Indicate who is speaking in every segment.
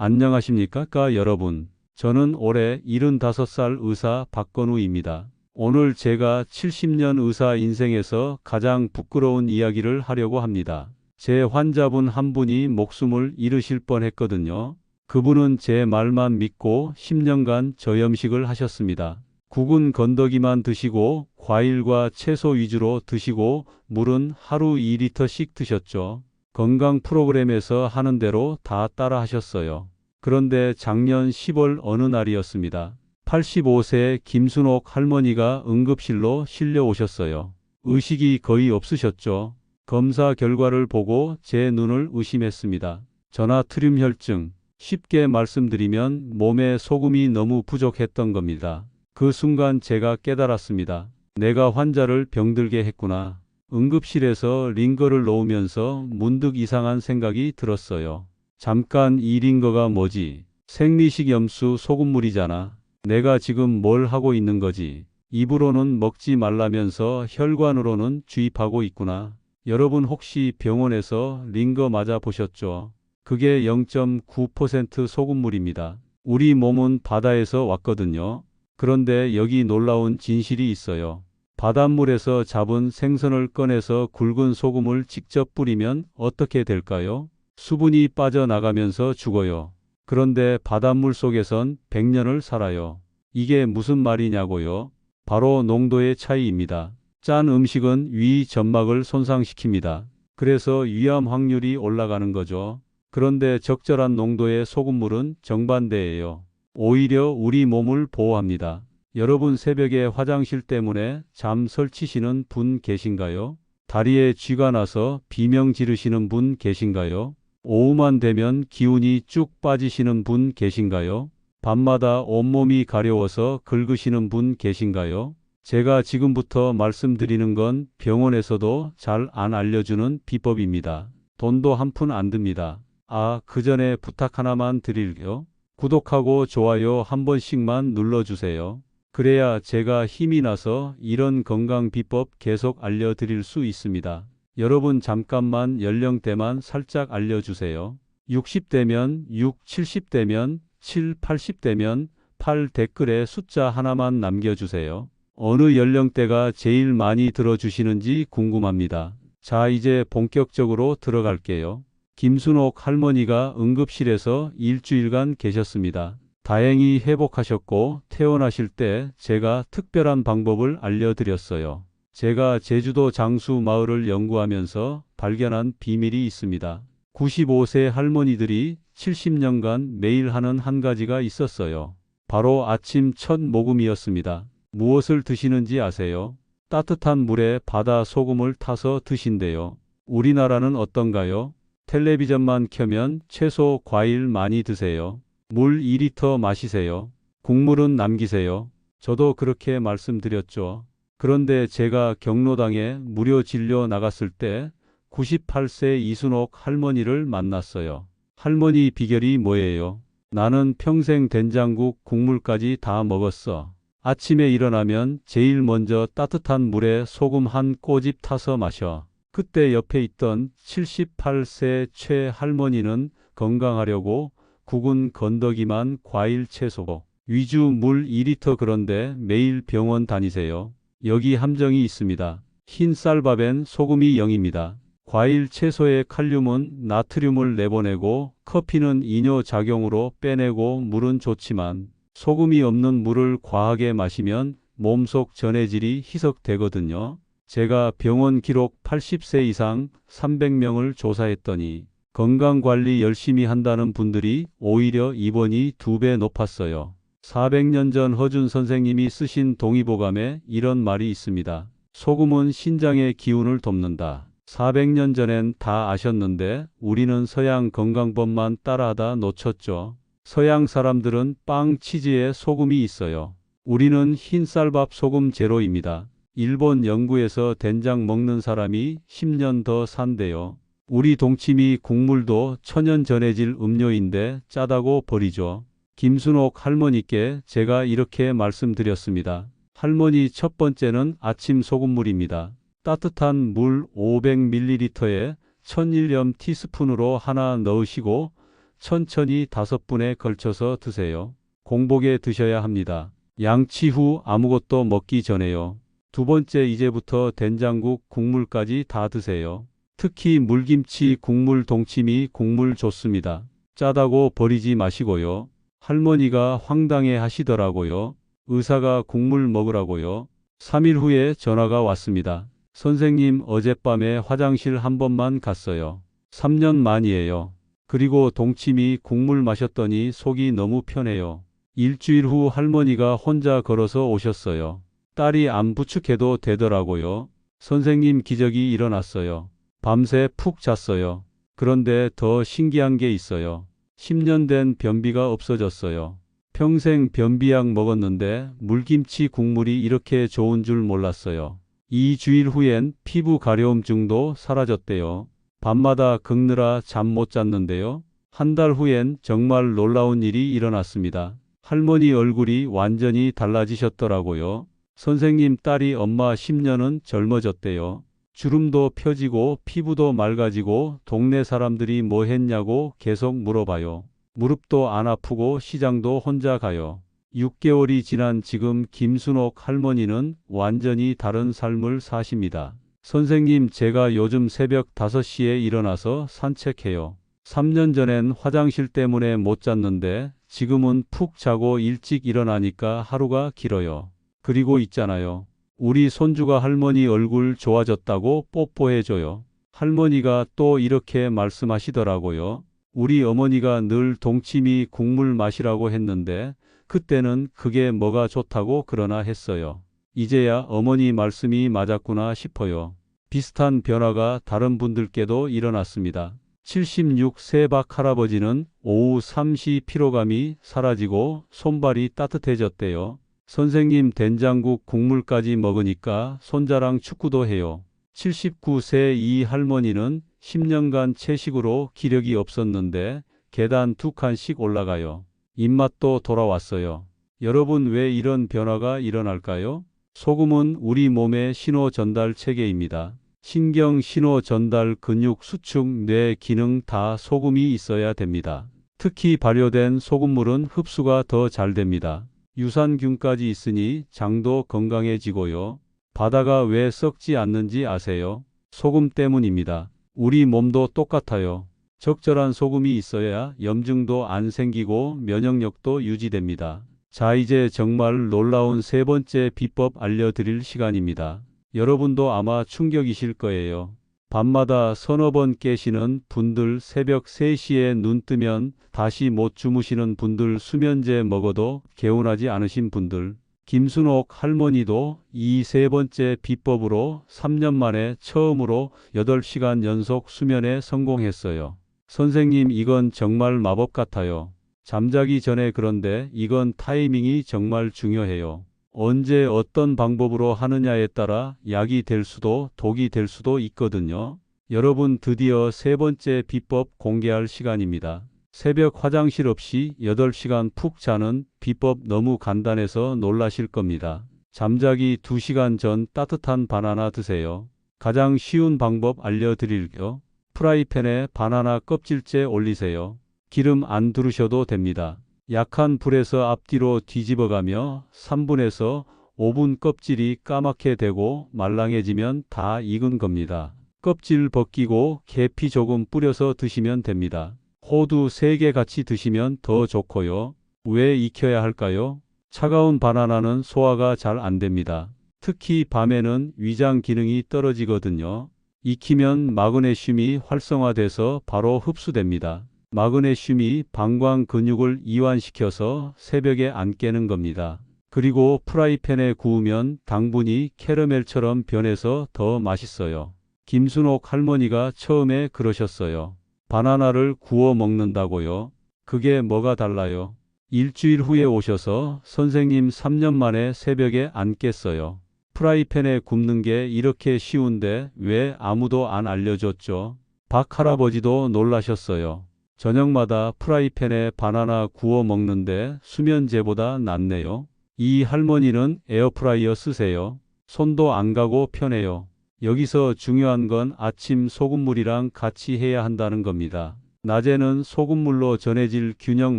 Speaker 1: 안녕하십니까 까 여러분. 저는 올해 75살 의사 박건우입니다. 오늘 제가 70년 의사 인생에서 가장 부끄러운 이야기를 하려고 합니다. 제 환자분 한 분이 목숨을 잃으실 뻔 했거든요. 그분은 제 말만 믿고 10년간 저염식을 하셨습니다. 국은 건더기만 드시고 과일과 채소 위주로 드시고 물은 하루 2리터씩 드셨죠. 건강 프로그램에서 하는 대로 다 따라 하셨어요. 그런데 작년 10월 어느 날이었습니다. 85세 김순옥 할머니가 응급실로 실려 오셨어요. 의식이 거의 없으셨죠. 검사 결과를 보고 제 눈을 의심했습니다. 전하트륨 혈증. 쉽게 말씀드리면 몸에 소금이 너무 부족했던 겁니다. 그 순간 제가 깨달았습니다. 내가 환자를 병들게 했구나. 응급실에서 링거를 놓으면서 문득 이상한 생각이 들었어요. 잠깐 이 링거가 뭐지? 생리식 염수 소금물이잖아. 내가 지금 뭘 하고 있는 거지? 입으로는 먹지 말라면서 혈관으로는 주입하고 있구나. 여러분 혹시 병원에서 링거 맞아 보셨죠? 그게 0.9% 소금물입니다. 우리 몸은 바다에서 왔거든요. 그런데 여기 놀라운 진실이 있어요. 바닷물에서 잡은 생선을 꺼내서 굵은 소금을 직접 뿌리면 어떻게 될까요? 수분이 빠져나가면서 죽어요. 그런데 바닷물 속에선 100년을 살아요. 이게 무슨 말이냐고요? 바로 농도의 차이입니다. 짠 음식은 위 점막을 손상시킵니다. 그래서 위암 확률이 올라가는 거죠. 그런데 적절한 농도의 소금물은 정반대예요. 오히려 우리 몸을 보호합니다. 여러분 새벽에 화장실 때문에 잠 설치시는 분 계신가요? 다리에 쥐가 나서 비명 지르시는 분 계신가요? 오후만 되면 기운이 쭉 빠지시는 분 계신가요? 밤마다 온몸이 가려워서 긁으시는 분 계신가요? 제가 지금부터 말씀드리는 건 병원에서도 잘 안 알려주는 비법입니다. 돈도 한 푼 안 듭니다. 아, 그 전에 부탁 하나만 드릴게요. 구독하고 좋아요 한 번씩만 눌러주세요. 그래야 제가 힘이 나서 이런 건강 비법 계속 알려드릴 수 있습니다. 여러분 잠깐만 연령대만 살짝 알려주세요. 60대면 6, 70대면 7, 80대면 8 댓글에 숫자 하나만 남겨주세요. 어느 연령대가 제일 많이 들어주시는지 궁금합니다. 자, 이제 본격적으로 들어갈게요. 김순옥 할머니가 응급실에서 일주일간 계셨습니다. 다행히 회복하셨고 퇴원하실 때 제가 특별한 방법을 알려드렸어요. 제가 제주도 장수 마을을 연구하면서 발견한 비밀이 있습니다. 95세 할머니들이 70년간 매일 하는 한 가지가 있었어요. 바로 아침 첫 모금이었습니다. 무엇을 드시는지 아세요? 따뜻한 물에 바다 소금을 타서 드신대요. 우리나라는 어떤가요? 텔레비전만 켜면 채소, 과일 많이 드세요. 물 2리터 마시세요. 국물은 남기세요. 저도 그렇게 말씀드렸죠. 그런데 제가 경로당에 무료 진료 나갔을 때 98세 이순옥 할머니를 만났어요. 할머니 비결이 뭐예요? 나는 평생 된장국 국물까지 다 먹었어. 아침에 일어나면 제일 먼저 따뜻한 물에 소금 한 꼬집 타서 마셔. 그때 옆에 있던 78세 최 할머니는 건강하려고 국은 건더기만 과일 채소 위주 물 2리터 그런데 매일 병원 다니세요. 여기 함정이 있습니다. 흰 쌀밥엔 소금이 0입니다. 과일 채소의 칼륨은 나트륨을 내보내고 커피는 이뇨 작용으로 빼내고 물은 좋지만 소금이 없는 물을 과하게 마시면 몸속 전해질이 희석되거든요. 제가 병원 기록 80세 이상 300명을 조사했더니 건강관리 열심히 한다는 분들이 오히려 입원이 두 배 높았어요. 400년 전 허준 선생님이 쓰신 동의보감에 이런 말이 있습니다. 소금은 신장의 기운을 돕는다. 400년 전엔 다 아셨는데 우리는 서양 건강법만 따라하다 놓쳤죠. 서양 사람들은 빵 치즈에 소금이 있어요. 우리는 흰쌀밥 소금 제로입니다. 일본 연구에서 된장 먹는 사람이 10년 더 산대요. 우리 동치미 국물도 천연 전해질 음료인데 짜다고 버리죠. 김순옥 할머니께 제가 이렇게 말씀드렸습니다. 할머니 첫 번째는 아침 소금물입니다. 따뜻한 물 500ml에 천일염 티스푼으로 하나 넣으시고 천천히 다섯 분에 걸쳐서 드세요. 공복에 드셔야 합니다. 양치 후 아무것도 먹기 전에요. 두 번째 이제부터 된장국 국물까지 다 드세요. 특히 물김치 국물 동치미 국물 좋습니다. 짜다고 버리지 마시고요. 할머니가 황당해 하시더라고요. 의사가 국물 먹으라고요. 3일 후에 전화가 왔습니다. 선생님 어젯밤에 화장실 한 번만 갔어요. 3년 만이에요. 그리고 동치미 국물 마셨더니 속이 너무 편해요. 일주일 후 할머니가 혼자 걸어서 오셨어요. 딸이 안 부축해도 되더라고요. 선생님 기적이 일어났어요. 밤새 푹 잤어요. 그런데 더 신기한 게 있어요. 10년 된 변비가 없어졌어요. 평생 변비약 먹었는데 물김치 국물이 이렇게 좋은 줄 몰랐어요. 2주일 후엔 피부 가려움증도 사라졌대요. 밤마다 긁느라 잠 못 잤는데요. 한 달 후엔 정말 놀라운 일이 일어났습니다. 할머니 얼굴이 완전히 달라지셨더라고요. 선생님 딸이 엄마 10년은 젊어졌대요. 주름도 펴지고 피부도 맑아지고 동네 사람들이 뭐 했냐고 계속 물어봐요. 무릎도 안 아프고 시장도 혼자 가요. 6개월이 지난 지금 김순옥 할머니는 완전히 다른 삶을 사십니다. 선생님, 제가 요즘 새벽 5시에 일어나서 산책해요. 3년 전엔 화장실 때문에 못 잤는데 지금은 푹 자고 일찍 일어나니까 하루가 길어요. 그리고 있잖아요. 우리 손주가 할머니 얼굴 좋아졌다고 뽀뽀해줘요. 할머니가 또 이렇게 말씀하시더라고요. 우리 어머니가 늘 동치미 국물 마시라고 했는데 그때는 그게 뭐가 좋다고 그러나 했어요. 이제야 어머니 말씀이 맞았구나 싶어요. 비슷한 변화가 다른 분들께도 일어났습니다. 76세 박 할아버지는 오후 3시 피로감이 사라지고 손발이 따뜻해졌대요. 선생님 된장국 국물까지 먹으니까 손자랑 축구도 해요. 79세 이 할머니는 10년간 채식으로 기력이 없었는데 계단 두 칸씩 올라가요. 입맛도 돌아왔어요. 여러분 왜 이런 변화가 일어날까요? 소금은 우리 몸의 신호 전달 체계입니다. 신경 신호 전달 근육 수축 뇌 기능 다 소금이 있어야 됩니다. 특히 발효된 소금물은 흡수가 더 잘 됩니다. 유산균까지 있으니 장도 건강해지고요. 바다가 왜 썩지 않는지 아세요? 소금 때문입니다. 우리 몸도 똑같아요. 적절한 소금이 있어야 염증도 안 생기고 면역력도 유지됩니다. 자, 이제 정말 놀라운 세 번째 비법 알려드릴 시간입니다. 여러분도 아마 충격이실 거예요. 밤마다 서너 번 깨시는 분들, 새벽 3시에 눈 뜨면 다시 못 주무시는 분들, 수면제 먹어도 개운하지 않으신 분들, 김순옥 할머니도 이 세 번째 비법으로 3년 만에 처음으로 8시간 연속 수면에 성공했어요. 선생님, 이건 정말 마법 같아요. 잠자기 전에 그런데 이건 타이밍이 정말 중요해요. 언제 어떤 방법으로 하느냐에 따라 약이 될 수도 독이 될 수도 있거든요. 여러분 드디어 세 번째 비법 공개할 시간입니다. 새벽 화장실 없이 8시간 푹 자는 비법 너무 간단해서 놀라실 겁니다. 잠자기 2시간 전 따뜻한 바나나 드세요. 가장 쉬운 방법 알려드릴게요. 프라이팬에 바나나 껍질째 올리세요. 기름 안 두르셔도 됩니다. 약한 불에서 앞뒤로 뒤집어가며 3분에서 5분 껍질이 까맣게 되고 말랑해지면 다 익은 겁니다. 껍질 벗기고 계피 조금 뿌려서 드시면 됩니다. 호두 3개 같이 드시면 더 좋고요. 왜 익혀야 할까요? 차가운 바나나는 소화가 잘 안 됩니다. 특히 밤에는 위장 기능이 떨어지거든요. 익히면 마그네슘이 활성화돼서 바로 흡수됩니다. 마그네슘이 방광 근육을 이완시켜서 새벽에 안 깨는 겁니다. 그리고 프라이팬에 구우면 당분이 캐러멜처럼 변해서 더 맛있어요. 김순옥 할머니가 처음에 그러셨어요. 바나나를 구워 먹는다고요? 그게 뭐가 달라요? 일주일 후에 오셔서 선생님 3년 만에 새벽에 안 깼어요. 프라이팬에 굽는 게 이렇게 쉬운데 왜 아무도 안 알려줬죠? 박 할아버지도 놀라셨어요. 저녁마다 프라이팬에 바나나 구워 먹는데 수면제보다 낫네요. 이 할머니는 에어프라이어 쓰세요. 손도 안 가고 편해요. 여기서 중요한 건 아침 소금물이랑 같이 해야 한다는 겁니다. 낮에는 소금물로 전해질 균형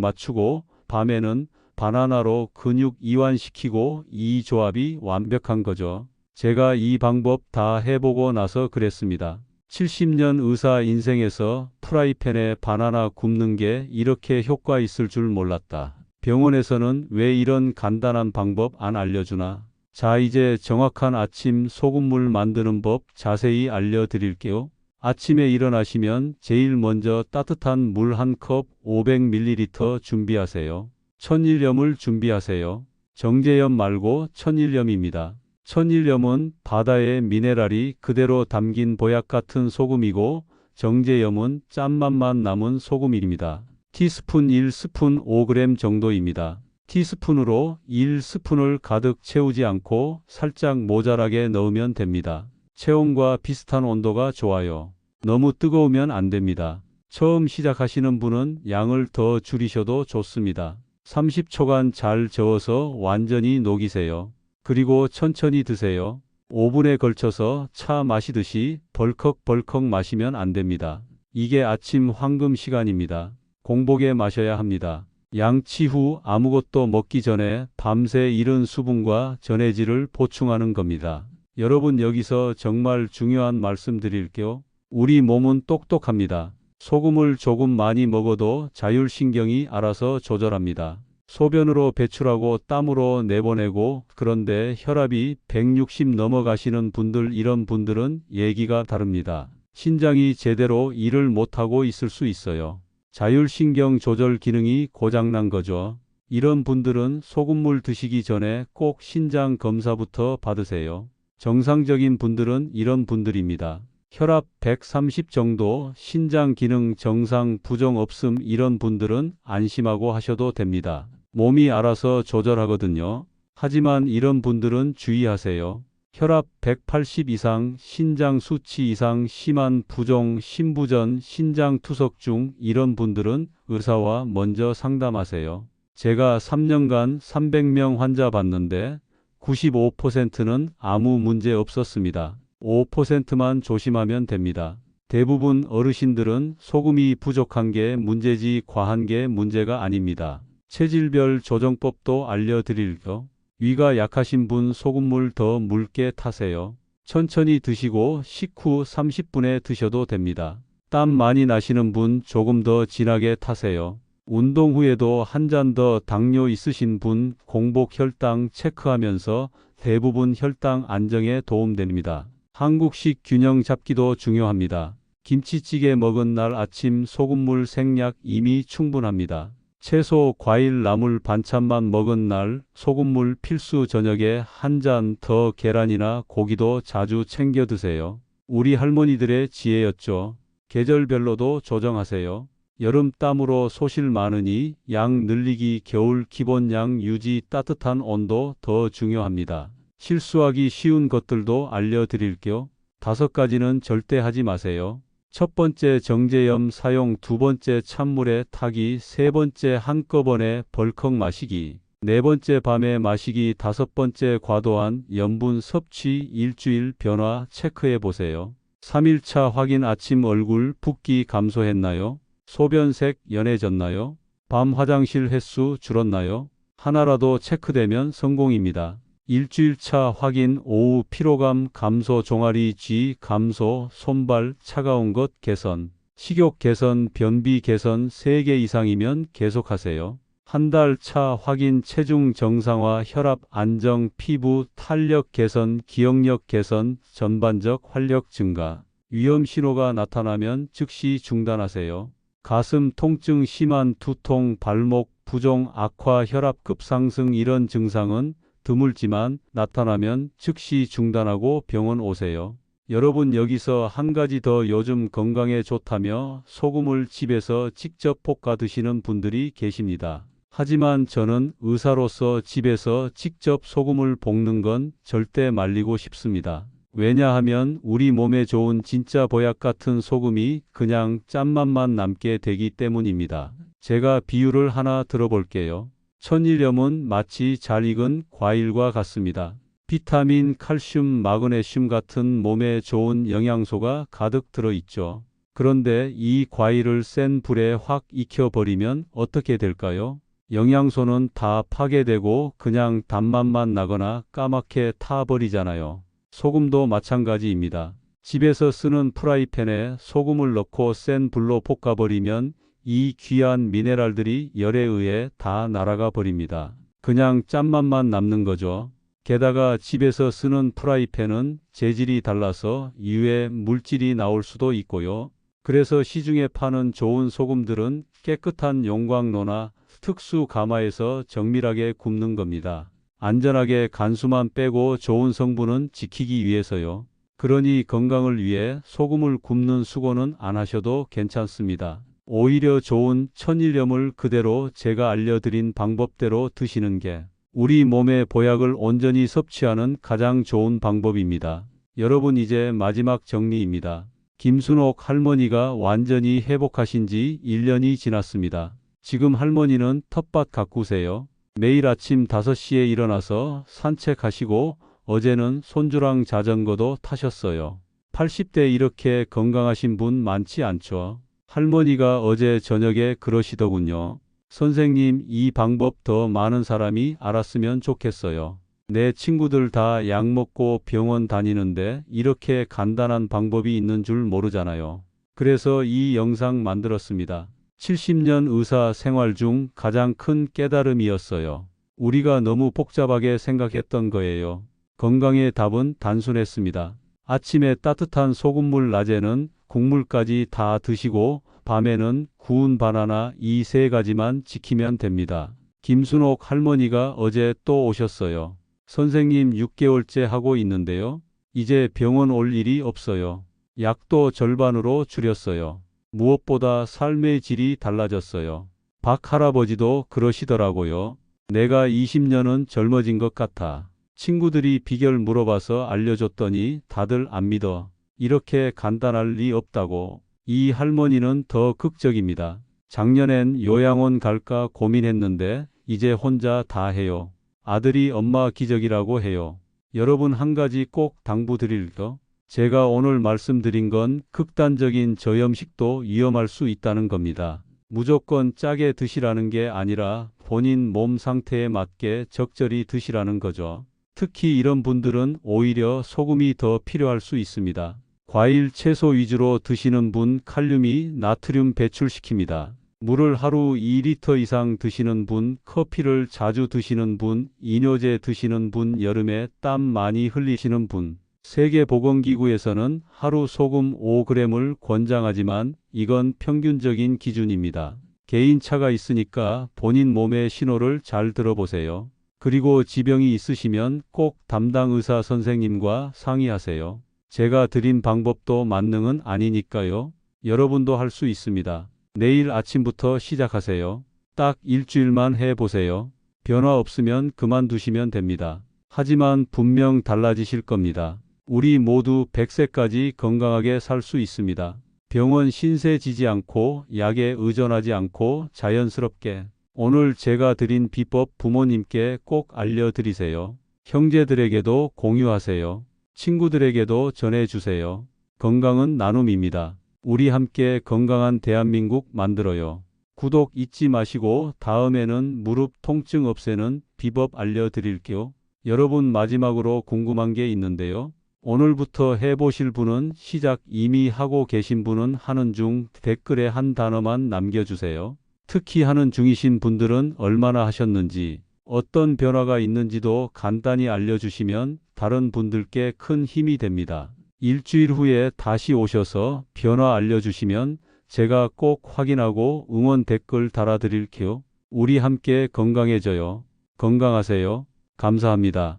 Speaker 1: 맞추고 밤에는 바나나로 근육 이완시키고 이 조합이 완벽한 거죠. 제가 이 방법 다 해보고 나서 그랬습니다. 70년 의사 인생에서 프라이팬에 바나나 굽는 게 이렇게 효과 있을 줄 몰랐다. 병원에서는 왜 이런 간단한 방법 안 알려주나? 자, 이제 정확한 아침 소금물 만드는 법 자세히 알려드릴게요. 아침에 일어나시면 제일 먼저 따뜻한 물 한 컵 500ml 준비하세요. 천일염을 준비하세요. 정제염 말고 천일염입니다. 천일염은 바다의 미네랄이 그대로 담긴 보약 같은 소금이고 정제염은 짠맛만 남은 소금입니다. 티스푼 1스푼 5g 정도입니다. 티스푼으로 1스푼을 가득 채우지 않고 살짝 모자라게 넣으면 됩니다. 체온과 비슷한 온도가 좋아요. 너무 뜨거우면 안 됩니다. 처음 시작하시는 분은 양을 더 줄이셔도 좋습니다. 30초간 잘 저어서 완전히 녹이세요. 그리고 천천히 드세요. 5분에 걸쳐서 차 마시듯이 벌컥벌컥 마시면 안 됩니다. 이게 아침 황금 시간입니다. 공복에 마셔야 합니다. 양치 후 아무것도 먹기 전에 밤새 잃은 수분과 전해질을 보충하는 겁니다. 여러분 여기서 정말 중요한 말씀 드릴게요. 우리 몸은 똑똑합니다. 소금을 조금 많이 먹어도 자율신경이 알아서 조절합니다. 소변으로 배출하고 땀으로 내보내고 그런데 혈압이 160 넘어가시는 분들 이런 분들은 얘기가 다릅니다. 신장이 제대로 일을 못하고 있을 수 있어요. 자율신경 조절 기능이 고장난 거죠. 이런 분들은 소금물 드시기 전에 꼭 신장 검사부터 받으세요. 정상적인 분들은 이런 분들입니다. 혈압 130 정도, 신장 기능 정상 부정 없음 이런 분들은 안심하고 하셔도 됩니다. 몸이 알아서 조절하거든요. 하지만 이런 분들은 주의하세요. 혈압 180 이상, 신장 수치 이상 심한 부종, 신부전, 신장 투석 중 이런 분들은 의사와 먼저 상담하세요. 제가 3년간 300명 환자 봤는데 95%는 아무 문제 없었습니다. 5%만 조심하면 됩니다. 대부분 어르신들은 소금이 부족한 게 문제지 과한 게 문제가 아닙니다. 체질별 조정법도 알려드릴게요. 위가 약하신 분 소금물 더 묽게 타세요. 천천히 드시고 식후 30분에 드셔도 됩니다. 땀 많이 나시는 분 조금 더 진하게 타세요. 운동 후에도 한 잔 더 당뇨 있으신 분 공복 혈당 체크하면서 대부분 혈당 안정에 도움됩니다. 한국식 균형 잡기도 중요합니다. 김치찌개 먹은 날 아침 소금물 생략 이미 충분합니다. 채소, 과일, 나물, 반찬만 먹은 날 소금물 필수 저녁에 한 잔 더 계란이나 고기도 자주 챙겨 드세요. 우리 할머니들의 지혜였죠. 계절별로도 조정하세요. 여름 땀으로 소실 많으니 양 늘리기 겨울 기본 양 유지 따뜻한 온도 더 중요합니다. 실수하기 쉬운 것들도 알려드릴게요. 다섯 가지는 절대 하지 마세요. 첫 번째 정제염 사용, 두 번째 찬물에 타기, 세 번째 한꺼번에 벌컥 마시기, 네 번째 밤에 마시기, 다섯 번째 과도한 염분 섭취 일주일 변화 체크해 보세요. 3일차 확인 아침 얼굴 붓기 감소했나요? 소변색 연해졌나요? 밤 화장실 횟수 줄었나요? 하나라도 체크되면 성공입니다. 일주일차 확인 오후 피로감 감소 종아리 쥐 감소 손발 차가운 것 개선 식욕 개선 변비 개선 3개 이상이면 계속하세요. 한 달 차 확인 체중 정상화 혈압 안정 피부 탄력 개선 기억력 개선 전반적 활력 증가 위험 신호가 나타나면 즉시 중단하세요. 가슴 통증 심한 두통 발목 부종 악화 혈압 급상승 이런 증상은 드물지만 나타나면 즉시 중단하고 병원 오세요. 여러분 여기서 한 가지 더 요즘 건강에 좋다며 소금을 집에서 직접 볶아 드시는 분들이 계십니다. 하지만 저는 의사로서 집에서 직접 소금을 볶는 건 절대 말리고 싶습니다. 왜냐하면 우리 몸에 좋은 진짜 보약 같은 소금이 그냥 짠맛만 남게 되기 때문입니다. 제가 비유를 하나 들어볼게요. 천일염은 마치 잘 익은 과일과 같습니다. 비타민, 칼슘, 마그네슘 같은 몸에 좋은 영양소가 가득 들어 있죠. 그런데 이 과일을 센 불에 확 익혀버리면 어떻게 될까요? 영양소는 다 파괴되고 그냥 단맛만 나거나 까맣게 타버리잖아요. 소금도 마찬가지입니다. 집에서 쓰는 프라이팬에 소금을 넣고 센 불로 볶아버리면 이 귀한 미네랄들이 열에 의해 다 날아가 버립니다. 그냥 짠맛만 남는 거죠. 게다가 집에서 쓰는 프라이팬은 재질이 달라서 이외 물질이 나올 수도 있고요. 그래서 시중에 파는 좋은 소금들은 깨끗한 용광로나 특수 가마에서 정밀하게 굽는 겁니다. 안전하게 간수만 빼고 좋은 성분은 지키기 위해서요. 그러니 건강을 위해 소금을 굽는 수고는 안 하셔도 괜찮습니다. 오히려 좋은 천일염을 그대로 제가 알려드린 방법대로 드시는 게 우리 몸의 보약을 온전히 섭취하는 가장 좋은 방법입니다. 여러분 이제 마지막 정리입니다. 김순옥 할머니가 완전히 회복하신 지 1년이 지났습니다. 지금 할머니는 텃밭 가꾸세요. 매일 아침 5시에 일어나서 산책하시고 어제는 손주랑 자전거도 타셨어요. 80대 이렇게 건강하신 분 많지 않죠. 할머니가 어제 저녁에 그러시더군요. 선생님, 이 방법 더 많은 사람이 알았으면 좋겠어요. 내 친구들 다 약 먹고 병원 다니는데 이렇게 간단한 방법이 있는 줄 모르잖아요. 그래서 이 영상 만들었습니다. 70년 의사 생활 중 가장 큰 깨달음이었어요. 우리가 너무 복잡하게 생각했던 거예요. 건강의 답은 단순했습니다. 아침에 따뜻한 소금물 낮에는 국물까지 다 드시고 밤에는 구운 바나나 이 세 가지만 지키면 됩니다. 김순옥 할머니가 어제 또 오셨어요. 선생님 6개월째 하고 있는데요. 이제 병원 올 일이 없어요. 약도 절반으로 줄였어요. 무엇보다 삶의 질이 달라졌어요. 박 할아버지도 그러시더라고요. 내가 20년은 젊어진 것 같아. 친구들이 비결 물어봐서 알려줬더니 다들 안 믿어. 이렇게 간단할 리 없다고. 이 할머니는 더 극적입니다. 작년엔 요양원 갈까 고민했는데 이제 혼자 다 해요. 아들이 엄마 기적이라고 해요. 여러분 한 가지 꼭 당부드릴 거. 제가 오늘 말씀드린 건 극단적인 저염식도 위험할 수 있다는 겁니다. 무조건 짜게 드시라는 게 아니라 본인 몸 상태에 맞게 적절히 드시라는 거죠. 특히 이런 분들은 오히려 소금이 더 필요할 수 있습니다. 과일, 채소 위주로 드시는 분 칼륨이 나트륨 배출시킵니다. 물을 하루 2리터 이상 드시는 분, 커피를 자주 드시는 분, 이뇨제 드시는 분, 여름에 땀 많이 흘리시는 분. 세계보건기구에서는 하루 소금 5g을 권장하지만 이건 평균적인 기준입니다. 개인차가 있으니까 본인 몸의 신호를 잘 들어보세요. 그리고 지병이 있으시면 꼭 담당 의사 선생님과 상의하세요. 제가 드린 방법도 만능은 아니니까요. 여러분도 할 수 있습니다. 내일 아침부터 시작하세요. 딱 일주일만 해보세요. 변화 없으면 그만두시면 됩니다. 하지만 분명 달라지실 겁니다. 우리 모두 100세까지 건강하게 살 수 있습니다. 병원 신세 지지 않고 약에 의존하지 않고 자연스럽게 오늘 제가 드린 비법 부모님께 꼭 알려드리세요. 형제들에게도 공유하세요. 친구들에게도 전해주세요. 건강은 나눔입니다. 우리 함께 건강한 대한민국 만들어요. 구독 잊지 마시고 다음에는 무릎 통증 없애는 비법 알려드릴게요. 여러분 마지막으로 궁금한 게 있는데요. 오늘부터 해보실 분은 시작 이미 하고 계신 분은 하는 중 댓글에 한 단어만 남겨주세요. 특히 하는 중이신 분들은 얼마나 하셨는지, 어떤 변화가 있는지도 간단히 알려주시면 다른 분들께 큰 힘이 됩니다. 일주일 후에 다시 오셔서 변화 알려주시면 제가 꼭 확인하고 응원 댓글 달아드릴게요. 우리 함께 건강해져요. 건강하세요. 감사합니다.